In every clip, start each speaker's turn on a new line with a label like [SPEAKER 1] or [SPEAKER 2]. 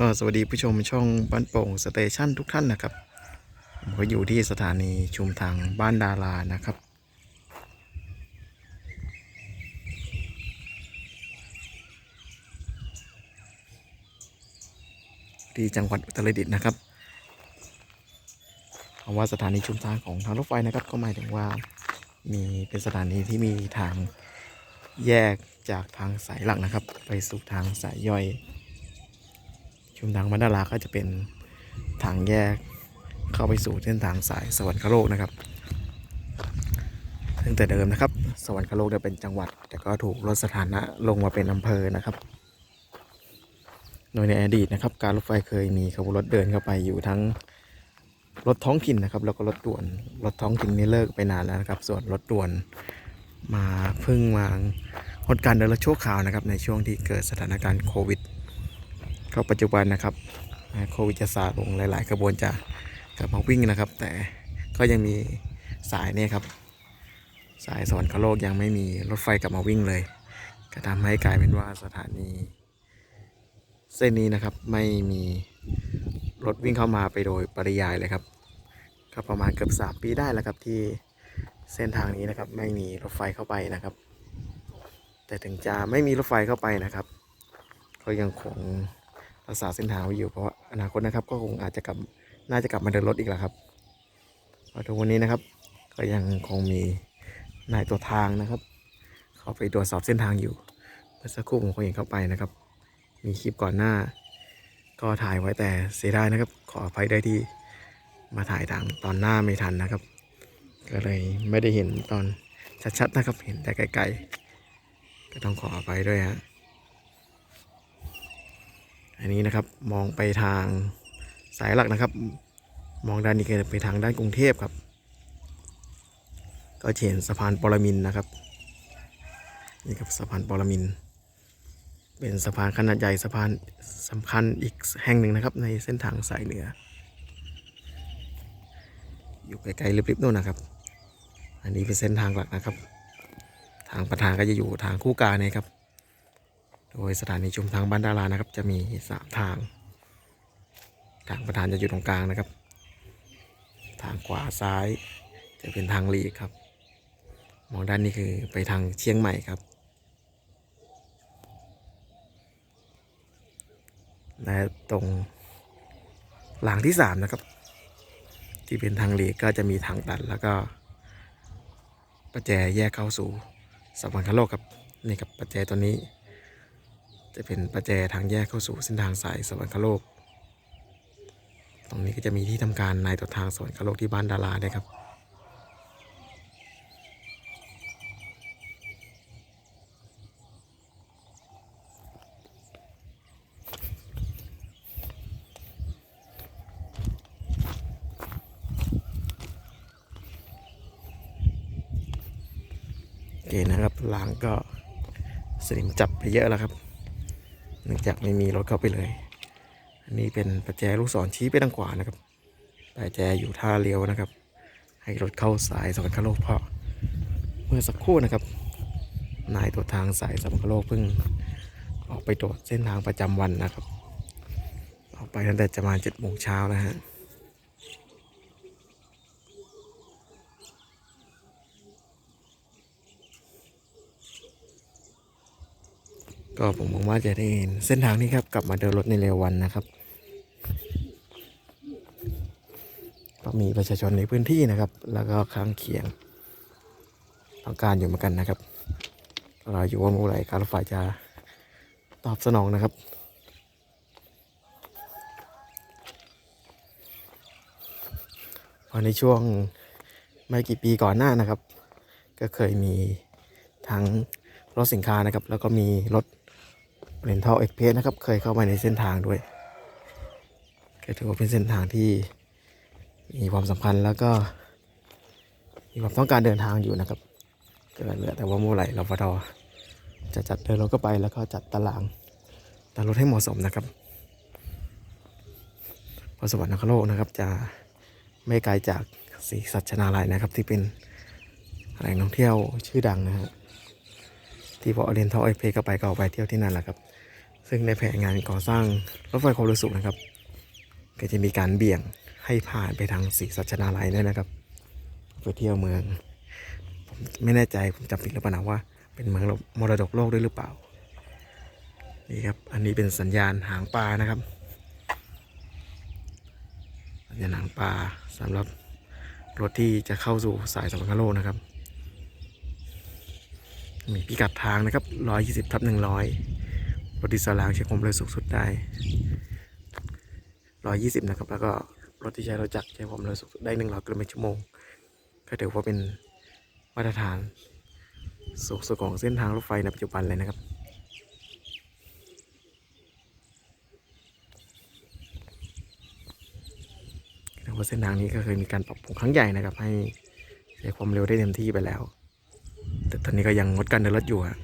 [SPEAKER 1] ก็สวัสดีผู้ชมช่องบ้านโป่งสเตชันทุกท่านนะครับผมก็อยู่ที่สถานีชุมทางบ้านดารานะครับ ที่จังหวัดอุตรดิตถ์นะครับคำว่าสถานีชุมทางของทางรถไฟนะครับ ก็หมายถึงว่ามีเป็นสถานีที่มีทางแยกจากทางสายหลักนะครับ ไปสู่ทางสายย่อย ชุมทางบรรดาราก็จะเป็นทางแยกเข้าไปสู่เส้นทางสายสวรรคโลกนะครับตั้งแต่เดิมนะครับ สวรรคโลกเนี่ยเป็นจังหวัด แต่ก็ถูกลดสถานะลงมาเป็นอำเภอนะครับ โดยในอดีตนะครับ การรถไฟเคยมีขบวนรถเดินเข้าไปอยู่ทั้งรถท้องถิ่นนะครับ แล้วก็รถด่วน รถท้องถิ่นนี่เลิกไปนานแล้วนะครับ ส่วนรถด่วนมาเพิ่งมางดการเดินรถชั่วคราวนะครับ ในช่วงที่เกิดสถานการณ์โควิด ก็ปัจจุบันนะครับแม้โควิดจะซาลงหลาย ๆ กระบวนจะกลับมาวิ่งนะครับ แต่ก็ยังมีสายเนี่ยครับ สายสวรรคโลกยังไม่มีรถไฟกลับมาวิ่งเลย ก็ทำให้กลายเป็นว่าสถานีเส้นนี้นะครับไม่มีรถวิ่งเข้ามาไปโดยปริยายเลยครับ ก็ประมาณเกือบสามปีได้แล้วครับที่เส้นทางนี้นะครับ ไม่มีรถไฟเข้าไปนะครับ แต่ถึงจะไม่มีรถไฟเข้าไปนะครับ ก็ยังคง รักษาเส้นทางไว้อยู่เพราะว่าอนาคตนะครับ ก็คงอาจจะกลับน่าจะกลับมาเดินรถอีกแล้วครับเพราะทุกวันนี้นะครับ ก็ยังคงมีนายตัวทางนะครับ เขาไปตรวจสอบเส้นทางอยู่ เมื่อสักครู่ผมก็เห็นเข้าไปนะครับ มีคลิปก่อนหน้า ก็ถ่ายไว้แต่เสียดายนะครับ ขออภัยด้ที่มาถ่ายทางตอนหน้าไม่ทันนะครับ ก็เลยไม่ได้เห็นตอนชัดๆนะครับ เห็นแต่ไกลๆก็ต้องขออภัยด้วยฮะ อันนี้นะครับมองไปทางสายหลักนะครับ มองด้านนี้ก็จะไปทางด้านกรุงเทพครับ ก็เห็นสะพานปรมินนะครับนี่ครับสะพานปรมิน เป็นสะพานขนาดใหญ่สะพานสำคัญอีกแห่งหนึ่งนะครับ ในเส้นทางสายเหนือ อยู่ไกลๆลิบๆโน่นนะครับ อันนี้เป็นเส้นทางหลักนะครับ ทางประธานก็จะอยู่ทางคู่กาเนี่ยครับ โดยสถานีชุมทางบ้านดารานะครับ จะมีสามทาง ทางประธานจะอยู่ตรงกลางนะครับ ทางขวาซ้ายจะเป็นทางหลีครับ มองด้านนี้คือไปทางเชียงใหม่ครับและตรงหลังที่สามนะครับ ที่เป็นทางหลีกก็จะมีทางตัดแล้วก็ประแจแยกเข้าสู่สวรรคโลกครับนี่ครับประแจตัวนี้ จะเป็นประแจทางแยกเข้าสู่เส้นทางสายสวรรคโลก ตรงนี้ก็จะมีที่ทำการนายตัวทางสวรรคโลกที่บ้านดาราด้วยครับโอเคนะครับหลังก็สนิมจับไปเยอะแล้วครับ เนื่องจากไม่มีรถเข้าไปเลย อันนี้เป็นประแจลูกศรชี้ไปทางขวานะครับประแจอยู่ท่าเลี้ยวนะครับ ให้รถเข้าสายสวรรคโลกเพราะเมื่อสักครู่นะครับ นายตรวจทางสายสวรรคโลกเพิ่งออกไปตรวจเส้นทางประจำวันนะครับ ออกไปตั้งแต่จะมาเจ็ดโมงเช้านะฮะ ก็ผมหวังว่าจะได้เห็นเส้นทางนี้ครับ กลับมาเดินรถในเร็ววันนะครับ ก็มีประชาชนในพื้นที่นะครับ แล้วก็ข้างเคียงต้องการอยู่เหมือนกันนะครับเราอยู่ว่าเมื่อไหร่การรถไฟจะตอบสนองนะครับพอในช่วงไม่กี่ปีก่อนหน้านะครับ ก็เคยมีทั้งรถสินค้านะครับ แล้วก็มีรถ เรนทัลเอ็กเพสนะครับ เคยเข้ามาในเส้นทางด้วยก็ถือว่าเป็นเส้นทางที่มีความสำคัญแล้วก็มีความต้องการเดินทางอยู่นะครับก็เหลือแต่ว่าเมื่อไหร่เราฟทจะจัดเดินรถก็ไปแล้วก็จัดตารางตารถให้เหมาะสมนะครับพระสวรรคโลกนะครับ จะไม่ไกลจากศรีสัชนาลัยนะครับ ที่เป็นแหล่งท่องเที่ยวชื่อดังนะฮะ ที่พอเรียนท่อไอเพก็ไปก็ไปเที่ยวที่นั่นแหละครับ ซึ่งในแผนงานก่อสร้างรถไฟความเร็วสูงนะครับ ก็จะมีการเบี่ยงให้ผ่านไปทางศรีสัชนาลัยด้วยนะครับไปเที่ยวเมือง ผมไม่แน่ใจผมจำผิดหรือเปล่านะว่า เป็นเมืองมรดกโลกด้วยหรือเปล่านี่ครับ อันนี้เป็นสัญญาณหางปลานะครับ สัญญาณหางปลาสำหรับรถที่จะเข้าสู่สายสวรรคโลกนะครับ มีพิกัดทางนะครับ 120ทับ100รถดีเซลรางใช้ความเร็วสูงสุดได้ 120 นะครับ แล้วก็รถที่ใช้รถจักรใช้ความเร็วสูงสุดได้ 100กิโลเมตรชั่วโมง ก็ถือว่าเป็นมาตรฐานสูงสุดของเส้นทางรถไฟในปัจจุบันเลยนะครับถือว่าเส้นทางนี้ก็เคยมีการปรับปรุงครั้งใหญ่นะครับ ให้ใช้ความเร็วได้เต็มที่ไปแล้ว แต่ตอนนี้ก็ยังงดการเดินรถอยู่ฮะ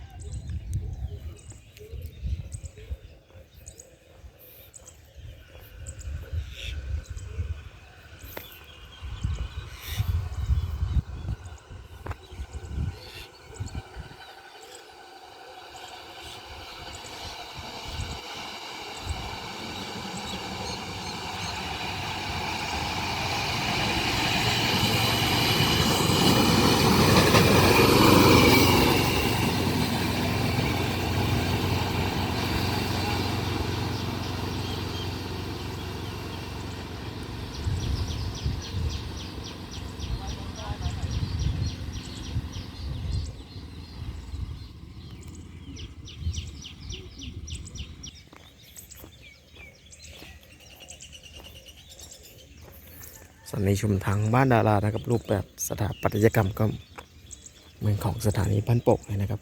[SPEAKER 1] ส่วนในชุมทางบ้านดารานะครับรูปแบบสถาปัตยกรรมก็เหมือนของสถานีบ้านโป่งเลยนะครับ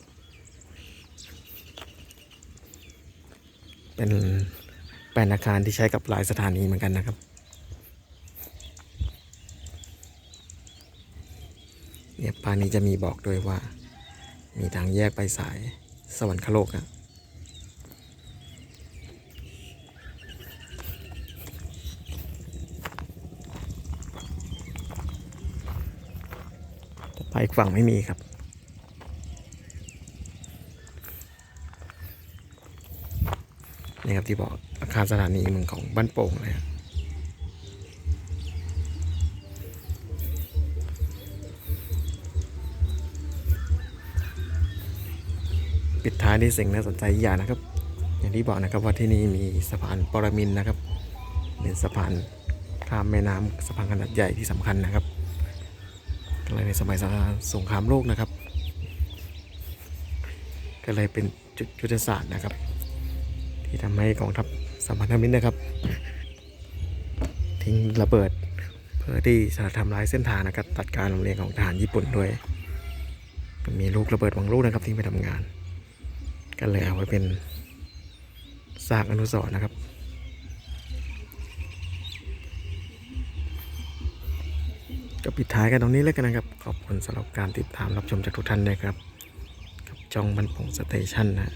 [SPEAKER 1] เป็นแปลนอาคารที่ใช้กับหลายสถานีเหมือนกันนะครับ เนี่ยปานนี้จะมีบอกด้วยว่า มีทางแยกไปสายสวรรคโลกอะ ไปอีกฝั่งไม่มีครับ นี่ครับที่บอกอาคารสถานีเมืองของบ้านโป่งเลยครับปิดท้ายด้วยสิ่งน่าสนใจอย่างนะครับ อย่างที่บอกนะครับว่าที่นี่มีสะพานปรมินนะครับเป็นสะพานข้ามแม่น้ำสะพานขนาดใหญ่ที่สำคัญนะครับ ก็เลยในสมัยสงครามโลกนะครับ ก็เลยเป็นจุดยุทธศาสตร์นะครับ ที่ทำให้กองทัพสัมพันธมิตรนะครับ ทิ้งระเบิดเพื่อที่จะทำลายเส้นทางนะครับ ตัดการลำเลียงของทหารญี่ปุ่นด้วย มีลูกระเบิดบางลูกนะครับที่ไปทำงาน ก็เลยเอาไว้เป็นซากอนุสรณ์นะครับ ก็ปิดท้ายกันตรงนี้แล้วกันนะครับ ขอบคุณสำหรับการติดตามรับชมจากทุกท่านนะครับกับจองบันพงสเตชันนะ